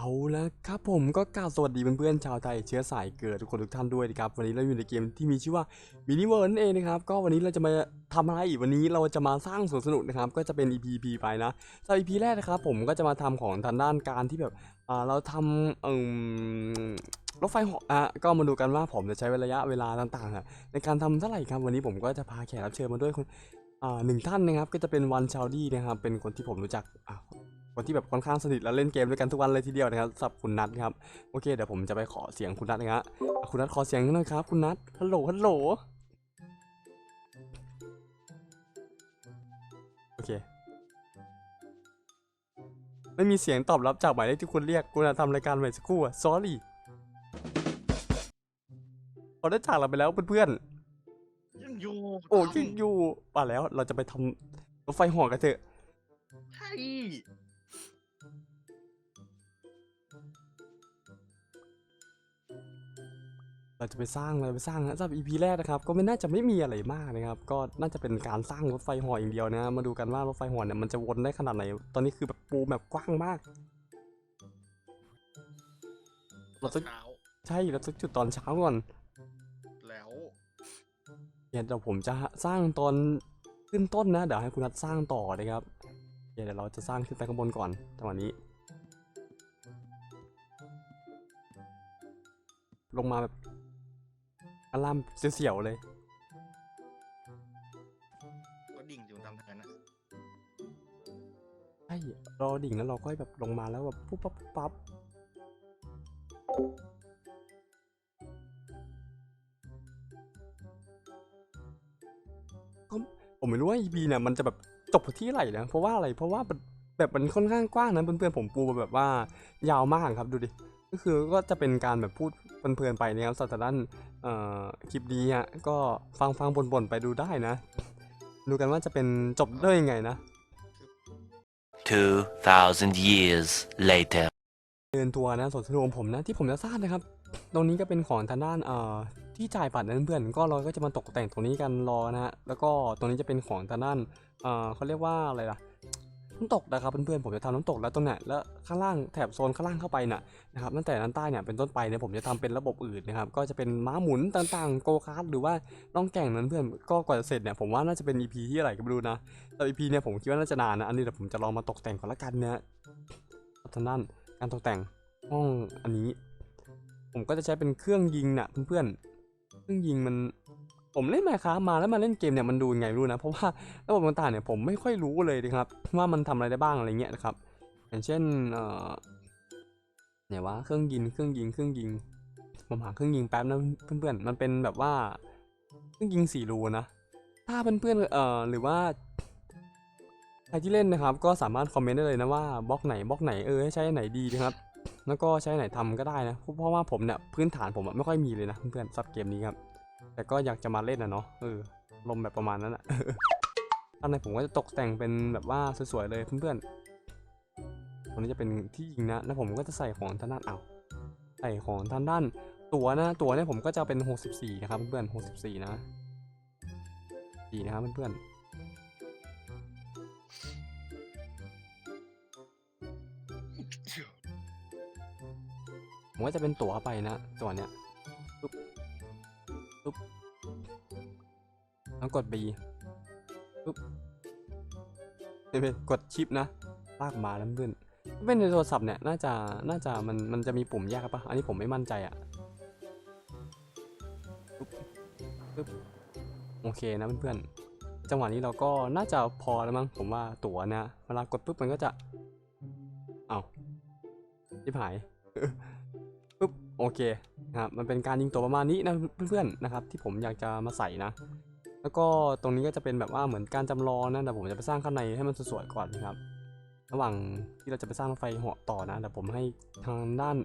เอาละครับผมก็กล่าวสวัสดีเพื่อนๆชาวไทยเชื้อสายเกิดทุกคนทุกท่านด้วยนะครับวันนี้เราอยู่ในเกมที่มีชื่อว่ามินิเวิร์นนเองนะครับก็วันนี้เราจะมาทำอะไรอีกวันนี้เราจะมาสร้างสวนสนุกนะครับก็จะเป็น EP EP ไปนะสำหรับ EP แรกนะครับผมก็จะมาทำของทางด้านการที่แบบอ่าเราทำเอ่มรถไฟเหาะอะก็มาดูกันว่าผมจะใช้ระยะเวลาต่างๆ ในการทำเท่าไหร่ครับวันนี้ผมก็จะพาแขกรับเชิญมาด้วยคนอ่าหนึ่งท่านนะครับก็จะเป็นวันชาวดี้นะครับเป็นคนที่ผมรู้จักอะ คนที่แบบค่อนข้างสนิทและเล่นเกมด้วยกันทุกวันเลยทีเดียวนะครับสำหรับคุณนัทครับโอเคเดี๋ยวผมจะไปขอเสียงคุณนัทนะฮะอะคุณนัทขอเสียงหน่อยครับ คุณนัทฮัลโหลฮัลโหลโอเคไม่มีเสียงตอบรับจากหมายเลขที่คุณเรียกคุณทำรายการใหม่สักครู่อะ sorry เขาได้จากเราไปแล้วเพื่อนยังอยู่ๆโอ้ยิงอยู่ป่าแล้วเราจะไปทำรถไฟห่อกันเถอะใช่ เราจะไปสร้างอะไรไปสร้างนะสำหรับ EP แรกนะครับ ก็ไม่น่าจะไม่มีอะไรมากนะครับ ก็น่าจะเป็นการสร้างรถไฟห่ออย่างเดียวนะ มาดูกันว่ารถไฟห่อเนี่ยมันจะวนได้ขนาดไหน ตอนนี้คือแบบปูแบบกว้างมากเราต้องเช้าใช่เราต้องจุดตอนเช้าก่อน แล้วเดี๋ยวผมจะสร้างตอนขึ้นต้นนะ เดี๋ยวให้คุณนัทสร้างต่อนะครับ เดี๋ยวเราจะสร้างขึ้นไปข้างบนก่อนจังหวะนี้ ลงมาแบบ อารามเสียวๆเลย ก็ดิ่งอยู่ทำแทนนะใช่รอดิ่งแล้วเราก็แบบลงมาแล้วแบบปุ๊บปั๊บปุ๊บปั๊บก็ผมไม่รู้ว่า EP เนี่ยมันจะแบบจบที่ไหนนะ เพราะว่าอะไร เพราะว่าแบบแบบมันค่อนข้างกว้างนะเพื่อนๆผมปูมาแบบว่ายาวมากครับดูดิ ก็คือก็จะเป็นการแบบพูดเพลินๆไปนะครับสำหรับด้านเอ่อ คลิปนี้อะก็ฟังฟังบ่นๆไปดูได้นะ ดูกันว่าจะเป็นจบได้ยังไงนะ 2,000 years later. เดินทัวร์นะสวนสนุกของผมนะที่ผมจะสร้างนะครับ ตรงนี้ก็เป็นของทางด้านเอ่อที่จ่ายบัตรนะเพื่อนๆก็เราก็จะมาตกแต่งตรงนี้กันรอนะฮะแล้วก็ตรงนี้จะเป็นของทางด้านเอ่อเขาเรียกว่าอะไรล่ะ น้ำตกนะครับเพื่อนๆผมจะทำน้ำตกแล้วตรงเนี้ยแล้วข้างล่างแถบโซนข้างล่างเข้าไปน่ะนะครับตั้งแต่ด้นใต้เนี่ยเป็นต้นไปเนี่ยผมจะทำเป็นระบบอื่นนะครับก็จะเป็นม้าหมุนต่างๆโกคาร์ดหรือว่าล่องแก่งนั้นเพื่อนก็กว่าจะเสร็จเนี่ยผมว่าน่าจะเป็น EP ที่อะไรก็ไม่รู้นะแต่ EP เนี่ยผมคิดว่าน่าจะนานนะอันนี้เดี๋ยวผมจะลองมาตกแต่งก่อนละกันนะทางด้านการตกแต่งห้องอันนี้ ผมก็จะใช้เป็นเครื่องยิงน่ะเพื่อนๆเครื่องยิงมัน ผมเล่นไมค้ามาแล้วมาเล่นเกมเนี่ยมันดูยังไงรู้นะ เพราะว่าระบบต่างๆเนี่ยผมไม่ค่อยรู้เลยนะครับว่ามันทำอะไรได้บ้างอะไรเงี้ยนะครับ อย่างเช่นเอ่อไหนวะเครื่องยิงเครื่องยิงเครื่องยิงผมหาเครื่องยิงแป๊บนะเพื่อนๆมันเป็นแบบว่าเครื่องยิงสี่รูนะถ้าเพื่อนๆเอ่อหรือว่าใครที่เล่นนะครับ ก็สามารถคอมเมนต์ได้เลยนะว่าบล็อกไหนบล็อกไหนเออให้ใช้ไหนดีนะครับแล้วก็ใช้ไหนทำก็ได้นะเพราะว่าผมเนี่ยพื้นฐานผมไม่ค่อยมีเลยนะเพื่อนๆซับเกมนี้ครับ แต่ก็อยากจะมาเล่นนะเนาะเออลมแบบประมาณนั้นอะข้างในผมก็จะตกแต่งเป็นแบบว่าสวยๆเลยเพื่อนๆตรงนี้จะเป็นที่ยิงนะ แล้วผมก็จะใส่ของทางด้านเอาใส่ของทางด้านตัวนะ ตัวเนี่ยผมก็จะเป็น 64 นะครับเพื่อนๆ64 นะดีนะครับเพื่อนๆผมก็จะเป็นตั๋วไปนะตัวเนี้ย แล้วกด B ปุ๊บไม่เป็นกดชิปนะ ลากมาแล้วเพื่อนเป็นในโทรศัพท์เนี่ยน่าจะน่าจะมันมันจะมีปุ่มแยกกันปะอันนี้ผมไม่มั่นใจอะปุ๊บปุ๊บโอเคนะเพื่อนๆจังหวะนี้เราก็น่าจะพอแล้วมั้งผมว่าตั๋วนะเวลากดปุ๊บมันก็จะเอาทิบหายปุ๊บโอเคนะครับมันเป็นการยิงตัวประมาณนี้นะเพื่อนๆนะครับ ที่ผมอยากจะมาใส่นะ แล้วก็ตรงนี้ก็จะเป็นแบบว่าเหมือนการจำลองนะแต่ผมจะไปสร้างข้างในให้มันสวยๆก่อนนะครับ ระหว่างที่เราจะไปสร้างไฟเหาะต่อนะแต่ผมให้ทางด้าน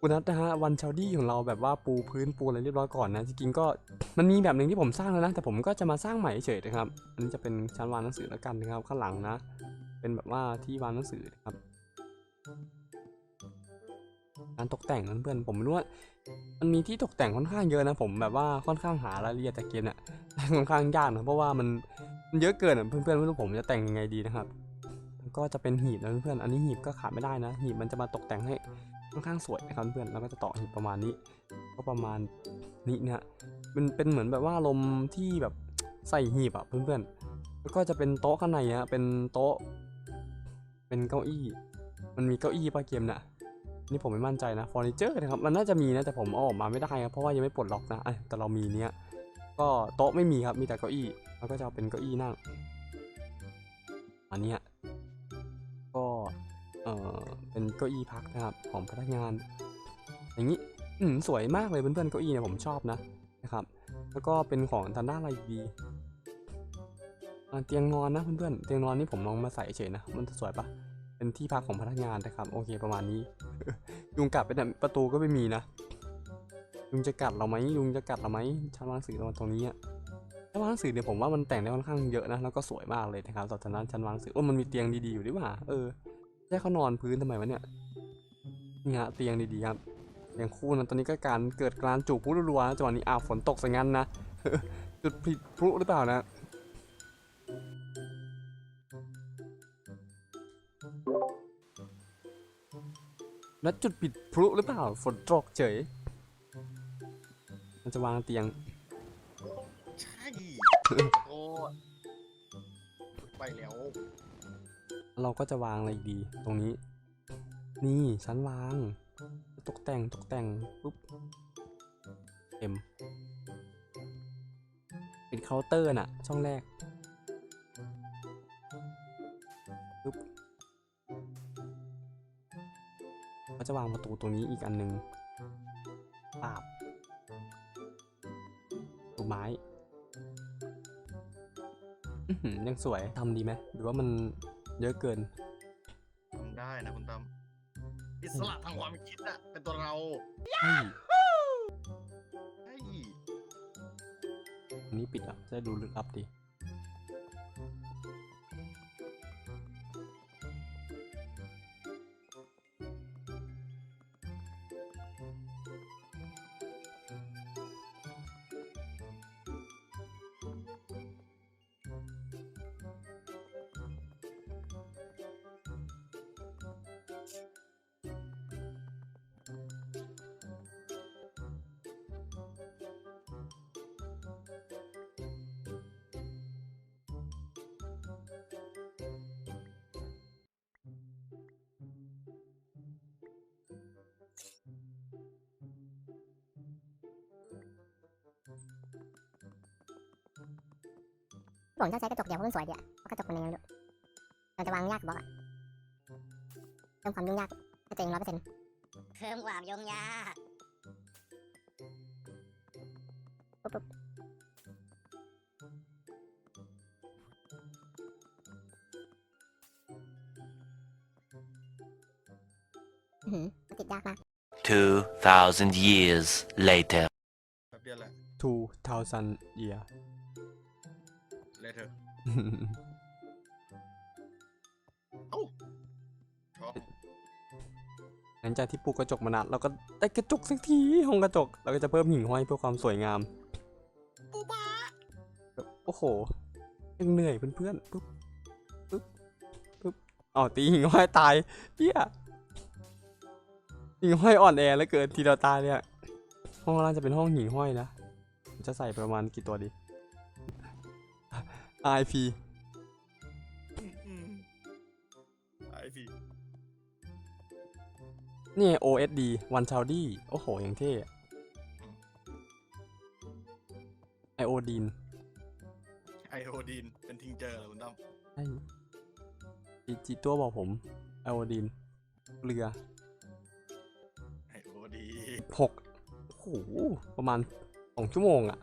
คุณนัทนะฮะวันเชาดี้ของเราแบบว่าปูพื้นปูอะไรเรียบร้อยก่อนนะจริงๆก็มันมีแบบหนึ่งที่ผมสร้างแล้วนะแต่ผมก็จะมาสร้างใหม่เฉยๆนะครับ อันนี้จะเป็นชั้นวางหนังสือแล้วกันนะครับข้างหลังนะ เป็นแบบว่าที่วางหนังสือนะครับ การตกแต่งนั้นเพื่อนผมไม่รู้ว่ามันมีที่ตกแต่งค่อนข้างเยอะนะ ผมแบบว่าค่อนข้างหารายละเอียดจากเกมเนี่ยค่อนข้างยากนะเพราะว่ามันมันเยอะเกินอะเพื่อนๆไม่รู้ผมจะแต่งยังไงดีนะครับ ก็จะเป็นหีบนะเพื่อนๆอันนี้หีบก็ขาดไม่ได้นะ หีบมันจะมาตกแต่งให้ค่อนข้างสวยนะครับเพื่อนแล้วก็จะต่อหีบประมาณนี้ ก็ประมาณนี้นะมันเป็นเหมือนแบบว่าลมที่แบบใส่หีบอะเพื่อนๆแล้วก็จะเป็นโต๊ะข้างในฮะเป็นโต๊ะ เป็นเก้าอี้ มันมีเก้าอี้ป่ะเกมน่ะ นี่ผมไม่มั่นใจนะเฟอร์นิเจอร์นะครับมันน่าจะมีนะแต่ผมเอาออกมาไม่ได้ครับเพราะว่ายังไม่ปลดล็อกนะแต่เรามีเนี้ยก็โต๊ะไม่มีครับมีแต่เก้าอี้แล้วก็จะเป็นเก้าอี้นั่งอันเนี้ยก็เออเป็นเก้าอี้พักนะครับของพนักงาน อย่างนี้อืมสวยมากเลยเพื่อนๆเก้าอี้เนี่ยผมชอบนะนะครับ แล้วก็เป็นของทางด้านอะไรดีเตียงนอนนะเพื่อนๆเตียงนอนนี่ผมลองมาใส่เฉยนะมันจะสวยปะ ที่พักของพนักงานนะครับ โอเคประมาณนี้ ยุงกัดไปแต่ประตูก็ไม่มีนะยุงจะกัดเราไหมยุงจะกัดเราไหมชั้นวางสือตรงนี้อะชั้นวางสื่อเนี่ยผมว่ามันแต่งได้ค่อนข้างเยอะนะแล้วก็สวยมากเลยนะครับต่อจากนั้นชั้นวางสื่อโอ้มันมีเตียงดีๆอยู่ดีว่าเออแค่เขานอนพื้นทำไมวะเนี่ยนี่ฮะเตียงดีๆครับเตียงคู่นะตอนนี้ก็การเกิดการจูบพลุรัวๆนะจังหวะนี้อ้าวฝนตกซะงั้นนะจุดผิดพลุหรือเปล่านะ แล้วจุดปิดพลุหรือเปล่า ฝนตกเฉย มันจะวางเตียง ใช่โอ้ไปแล้ว เราก็จะวางอะไรดี ตรงนี้ นี่ชั้นวาง ตกแต่งตกแต่งปุ๊บเต็มเป็นเคาน์เตอร์น่ะ ช่องแรก จะวางประตูตรงนี้อีกอันหนึ่งปาบตูไม้อื้อหือยังสวยทำดีไหมหรือว่ามันเยอะเกินทำได้นะคุณตั้มอิสระทางความคิดอะเป็นตัวเราใช่ใช่อันนี้ปิดอะจะได้ดูลึกลับดี ผมชอบใช้กระจกเดียวเพราะมันสวยดีอะเพราะกระจกมันยังไงไม่รู้เราจะวางยากกว่าบล็อกอะเพิ่มความยุ่งยากให้ตัวเองร้อยเปอร์เซ็นต์เพิ่มความยุ่งยากปุ๊บปุ๊บอื้อหือมันติดยากมาก 2,000 years later. แป๊บเดียวแหละ2,000 year เลยเถอะเอ้าชอบหลังจากที่ปลูกกระจกมานานเราก็ได้กระจกสักทีห้องกระจก เราก็จะเพิ่มหิ่งห้อยเพื่อความสวยงาม ปูบ้าโอ้โหยังเหนื่อยเพื่อนๆปุ๊บปุ๊บปุ๊บอ๋อตีหิ่งห้อยตายเปี้ยหิ่งห้อยอ่อนแอแล้วเกินทีเราตายเนี่ยห้องล่างจะเป็นห้องหิ่งห้อยนะผมจะใส่ประมาณกี่ตัวดี IP ไอพี่นี่ OSD วันชาวดี้โอ้โหอย่างเท่ไอโอดีนไอโอดีนเป็นทิงเจอร์เหรอคุณตั้มใช่จีจีตัวบอกผมไอโอดีนเรือไอโอดีหกโอ้โหประมาณสองชั่วโมงอะ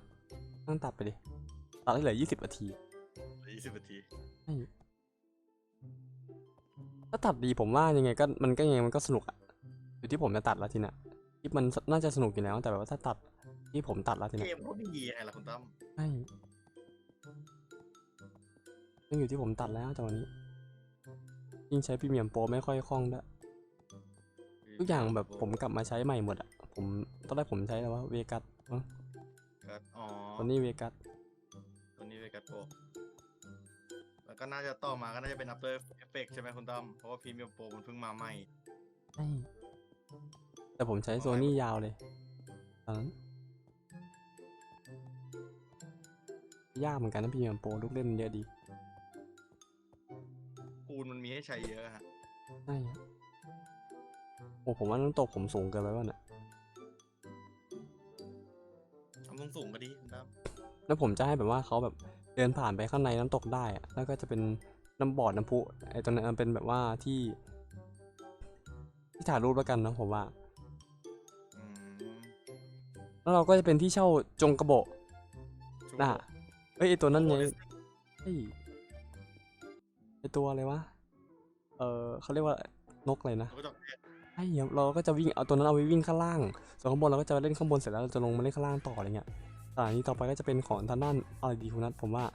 นั่งตัดไปดิ ตัดให้เหลือยี่สิบนาที ยี่สิบนาทีใช่ถ้าตัดดีผมว่ายังไงก็มันก็ยังไงมันก็สนุกอะอยู่ที่ผมจะตัดแล้วทีน่ะคลิปมันน่าจะสนุกอยู่แล้ว แต่แบบว่าถ้าตัดที่ผมตัดแล้วทีเกน่ะมก็ดีไงล่ะคุณตั้มใช่ยังอยู่ที่ผมตัดแล้วจังหวะนี้ยิ่งใช้พรีเมียมโปรไม่ค่อยคล่องด้วยทุกอย่างแบบผมกลับมาใช้ใหม่หมดอะผมตอนแรกผมใช้แล้วว่าเวกัสครับอ๋อตอนนี้เวกัส กัสโปรแล้วก็น่าจะต่อมาก็น่าจะเป็น After Effects ใช่ไหมคุณตั้มเพราะว่า Premiere Pro มันเพิ่งมาใหม่ ใช่แต่ผมใช้โซนี่ยาวเลยตอนนั้นยากเหมือนกันนะพี่แมโปรลูกเล่นมันเยอะดีคูณมันมีให้ใช้เยอะฮะ ใช่ครับโอ้ผมว่าน้ำตกผมสูงเกินไปว่ะเนี่ยทำสูงๆก็ดีคุณตั้มแล้วผมจะให้แบบว่าเขาแบบ เดินผ่านไปข้างในน้ำตกได้อะแล้วก็จะเป็นน้ำบอดน้ำพุไอ้ตรงนั้นมันเป็นแบบว่าที่ที่ถ่ายรูปแล้วกันนะผมว่าอืมแล้วเราก็จะเป็นที่เช่าจงกระโบะชูน่ะเอ้ยไอตัวนั้นไงโอ้โหเฮ้ยไอตัวอะไรวะ เออเขาเรียกว่านกอะไรนะแล้วก็จะใช่ครับเราก็จะวิ่งเอาตัวนั้นเอาไว้วิ่งข้างล่าง ส่วนข้างบนเราก็จะเล่นข้างบนเสร็จแล้วเราจะลงมาเล่นข้างล่างต่ออะไรเงี้ย สถานีต่อไปก็จะเป็นของทางด้านอะไรดีคุณนัทผมว่า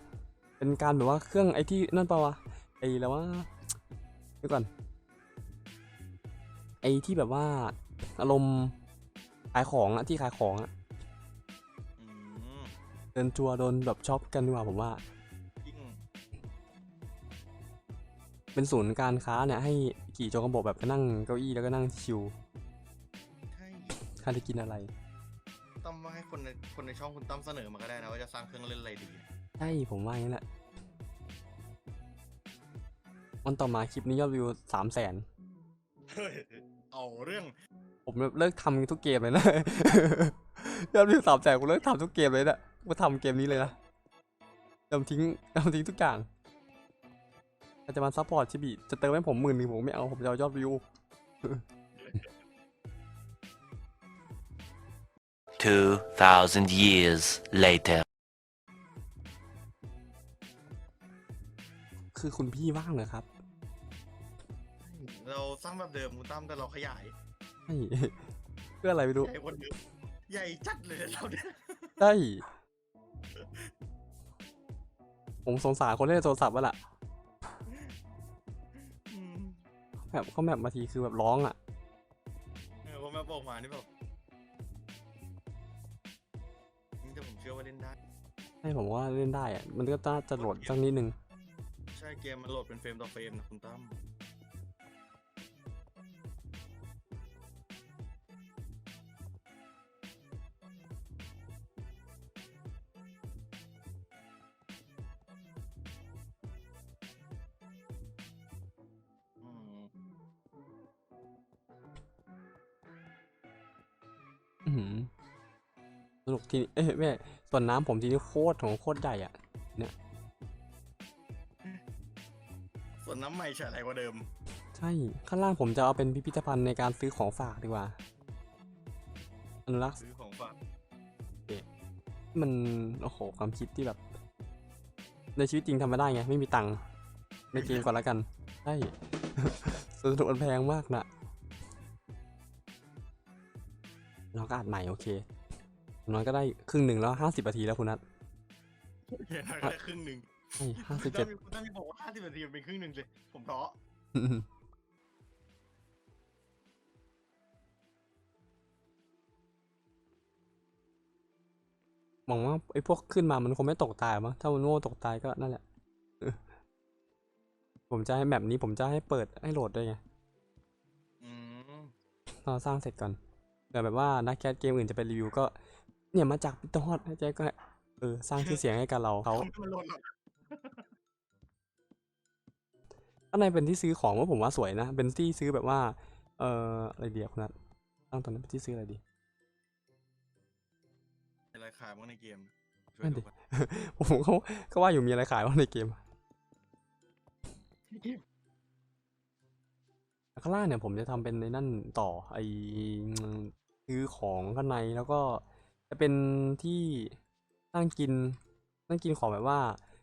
เป็นการแบบว่าเครื่องไอที่นั่นปะวะไอแล้วว่าเดี๋ยวก่อนไอที่แบบว่าอารมณ์ขายของอะที่ขายของอะอืมเดินจัวโดนแบบช็อปกันดีกว่าผมว่ายิ่งเป็นศูนย์การค้าเนี่ยให้ขี่โจกระบบแบบไปนั่งเก้าอี้แล้วก็นั่งชิวใช่ใครจะกินอะไร ตั้มว่าให้คนในคนในช่องคุณตั้มเสนอมาก็ได้นะว่าจะสร้างเครื่องเล่นอะไรดี ใช่ผมว่าอย่างนั้นแหละวันต่อมาคลิปนี้ยอดวิวสามแสนเฮ้ย เอาเรื่อง ผมเลิกทำทุกเกมเลยนะ ยอดวิวสามแสนกูเลิกทำทุกเกมเลยนะกูทำเกมนี้เลยนะยอมทิ้งยอมทิ้งทุกอย่างถ้าจะมาซัพพอร์ตชิบิจะเติมให้ผมหมื่นหนึ่งผมไม่เอาผมจะเอายอดวิว 2,000 years later. คือคุณพี่ว่างเหรอครับเราสร้างแบบเดิมคุณตั้มแต่เราขยายใช่เพื่ออะไรไม่รู้ใหญ่กว่าเดิมใหญ่จัดเลยเราเนี่ยใช่ผมสงสารคนเล่นโทรศัพท์ว่ะล่ะอืมแบบเขาแบบมาทีคือแบบร้องอะเออพอแม่บอกมานี่แบบ ให้ผมว่าเล่นได้อะมันก็น่าจะโหลดสักนิดนึง ใช่เกมมันโหลดเป็นเฟรมต่อเฟรมนะคุณตั้มอืมอือหือ สนุกทีนี้เอ้ยแม่ส่วนน้ำผมทีนี้โคตรของโคตรใหญ่อะ ส่วนน้ำใหม่ใช่อะไรกว่าเดิม ใช่ ข้างล่างผมจะเอาเป็นพิพิธภัณฑ์ในการซื้อของฝากดีกว่า อนุรักษ์ซื้อของฝากมัน โอ้โห ความคิดที่แบบ ในชีวิตจริงทำไม่ได้ไง ไม่มีตังค์ในเกมก่อนละกัน ใช่ สนุกมันแพงมากนะเราก็อัดใหม่โอเคอย่าง น้อยก็ได้ครึ่งหนึ่งแล้วห้าสิบนาทีแล้วคุณนัทอย่างน้อยก็ได้ครึ่งหนึ่งใช่ห้าคุสิณบตั้เจ็ดมคุณตั้มมีบอกว่าห้าสิบนาทีมันเป็นครึ่งหนึ่งเลยผมท้อหวังว่าไอ้พวกขึ้นมามันคงไม่ตกตายมั้งถ้ามันโง่ตกตายก็นั่นแหละเออผมจะให้แบบนี้ผมจะให้เปิดให้โหลดด้วยไงอืมเราสร้างเสร็จก่อนเดี๋ยวแบบว่านักแคสเกมอื่นจะไปรีวิวก็ เนี่ยมาจากพิทอดให้ใจก็เออสร้างชื่อเสียงให้กับเราเขาทำให้มันโหลดหรอกข้างในเป็นที่ซื้อของว่าผมว่าสวยนะ เป็นที่ซื้อแบบว่า เอออะไรเดียวคุณนัทตั้งตอนนั้นเป็นที่ซื้ออะไรดีอะไรขายบ้างในเกมช่วยนั่นดูดิก่อนผมก็ก็ว่าอยู่มีอะไรขายบ้างในเกมข้างล่างเนี่ยผมจะทำเป็นในนั่นต่อไอซื้อของข้างในแล้วก็ จะเป็นที่นั่งกิน นั่งกินของแบบว่า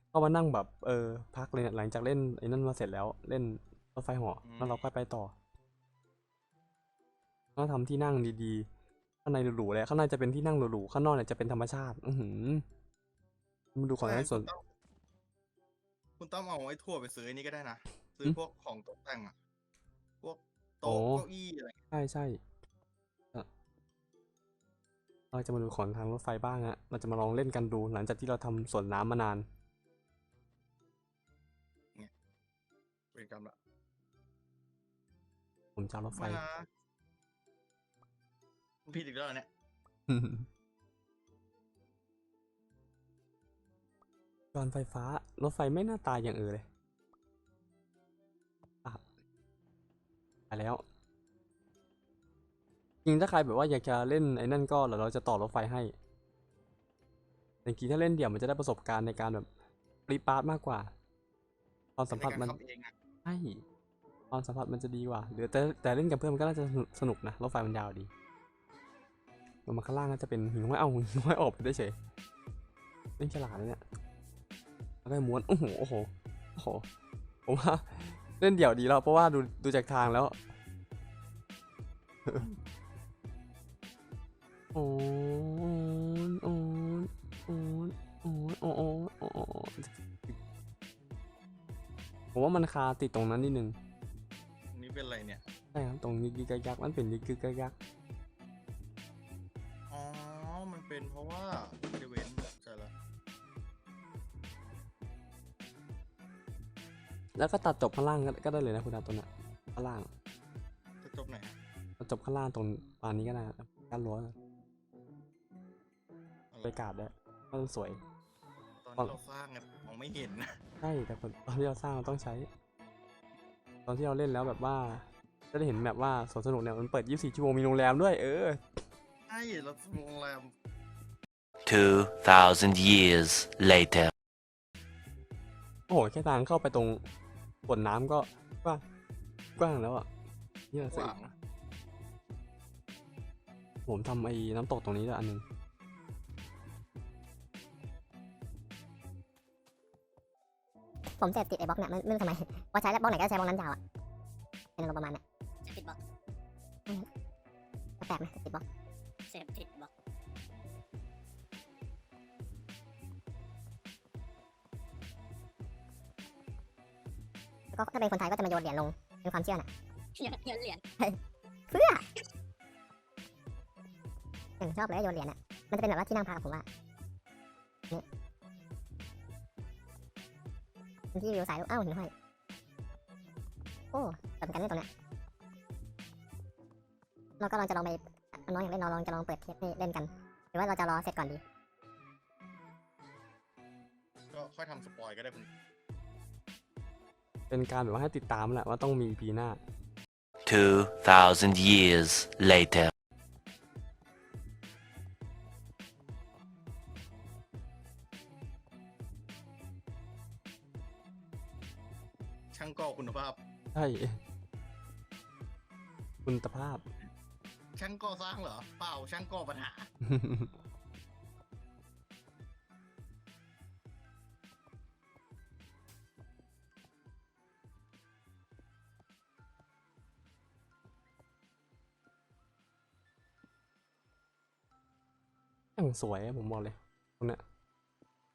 เข้ามานั่งแบบเออพักเลยเนี่ยหลังจากเล่นไอ้นั่นมาเสร็จแล้วเล่นรถไฟเหาะแล้วเราก็ไปต่อก็ทำที่นั่งดีๆ ข้างในหรูๆเลยข้างในจะเป็นที่นั่งหรูๆข้างนอกเนี่ยจะเป็นธรรมชาติ อือหือมาดูของในส่วน คุณตั้มคุณตั้มเอาไอ้ทั่วไปซื้อไอ้นี่ก็ได้นะ ซื้อมพวกของตกแต่งอะพวกโอ้โต๊ะเก้าอี้อะไรใช่ใช่อะ เราจะมาดูของทางรถไฟบ้างฮะ เราจะมาลองเล่นกันดูหลังจากที่เราทำสวนน้ำมานานอเป็นกรรมละ ผมจะเอารถไฟไม่นะผิดอีกแล้วเหรอเนี่ย จอนไฟฟ้า รถไฟไม่น่าตายอย่างอื่นเลยอะไปแล้วจ ริงถ้าใครแบบว่าอยากจะเล่นไอ้นั่นก็เดี๋ยวเราจะต่อรถไฟให้แต่จริงๆถ้าเล่นเดี่ยวมันจะได้ประสบการณ์ในการแบบปรีดปาร์ตมากกว่าตอนสัมผัสมันในการขับเองอะใช่ตอนสัมผัสมันจะดีกว่าหรือแต่แต่เล่นกับเพื่อนมันก็น่าจะสนุกสนุกนะรถไฟมันยาวดีลงมาข้างล่างก็จะเป็นหิ่งห้อยเอาหิ่งห้อยออกไปได้เฉยเล่นฉลาดเลยเนี่ยแล้วก็ม้วนโอ้โหโอ้โหโอ้โหผมว่าเล่นเดี่ยวดีแล้วเพราะว่าดูดูจากทางแล้ว โอ้นโอ้นโอนโอนโอ้โอ้โอ้ผมว่ามันคาติดตรงนั้นนิดนึงตรงนี้เป็นอะไรเนี่ยใช่ครับตรงยึกยึกยักมันเป็นยึกยึกยักอ๋อ มันเป็นเพราะว่าบริเวณใช่ละแล้วก็ตัดจบข้างล่างก็ได้เลยนะคุณอาตัวน่ะข้างล่างจบไหนจบข้างล่างตรงปานนี้ก็ได้ด้านรั้อ นะอะไรไปกราบได้ก็สวย ตอนที่เราสร้างเนี่ยมองไม่เห็นนะใช่แต่คนตอนที่เราสร้างเราต้องใช้ ตอนที่เราเล่นแล้วแบบว่าจะได้เห็นแบบว่าสวนสนุกเนี่ยมันเปิด 24 ชั่วโมงมีโรงแรมด้วยเออใช่เราโรงแรม2,000 years later. โอ้โหแค่ทางเข้าไปตรงบนน้ำก็กว้างกว้างแล้วอะเนี่ยขสิวางผมทำไอ้น้ำตกตรงนี้ด้วยอันหนึง ผมเสพติดไอ้บล็อกเนี่ยไม่ไม่รู้ทำไมพอใช้แล้วบล็อกไหนก็ใช้บล็อกนั้นยาวอะเป็นอารมณ์ประมาณเนี้ยเสพติดบล็อกแปลกไหมเสพติดบล็อกเสพติดบล็อกแล้วก็ถ้าเป็นคนไทยก็จะมาโยนเหรียญลงเป็นความเชื่อน่ะเงินเงินเหรียญอย่างชอบเลยโยนเหรียญอะมันจะเป็นแบบว่าที่นั่งพักอะผมว่า เป็นที่วิวสายอ้าวหินห้อยโอ้สำคัญเนี่ยตรงเนี้ยเราก็ลองจะลองไปน้องอยากเล่นเราลองจะลองเปิดเทปให้เล่นกัน หรือว่าเราจะรอเสร็จก่อนดี ก็ค่อยทำสปอยก็ได้คุณเป็นการแบบว่าให้ติดตามแหละว่าต้องมี EP หน้า 2,000 years later. คุณภาพ ช่างก่อสร้างเหรอ เปล่าช่างก่อปัญหา อย่างสวยอะผมบอกเลยตรงเนี้ย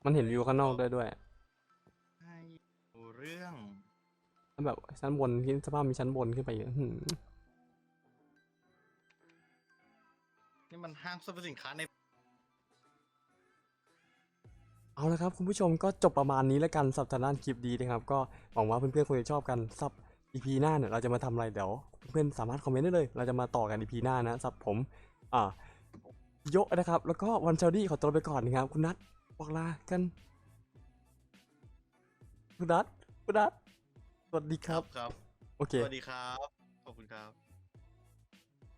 มันเห็นวิวข้างนอกได้ด้วย ให้ดูเรื่อง แล้วแบบชั้นบนที่สภาพมีชั้นบนขึ้นไปอีกอื้อหือนี่มันห้างสรรพสินค้าใน เอาละครับ คุณผู้ชมก็จบประมาณนี้แล้วกันสำหรับทางด้านคลิปดีนะครับ ก็หวังว่าเพื่อนๆคงจะชอบกันสับ EP หน้าเนี่ยเราจะมาทำอะไรเดี๋ยว เพื่อนๆสามารถคอมเมนต์ได้เลย เราจะมาต่อกัน EP หน้านะสับผม อ่าโยะนะครับ แล้วก็วันเชลดี้ขอตัวไปก่อนนะครับ คุณนัทบอกลากัน คุณนัทคุณนัทส วัสดีครับ ครับ โอเค สวัสดีครับ ขอบคุณครับ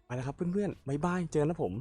ไปแล้วครับเพื่อนๆบ๊ายบาย เจอกันนะผม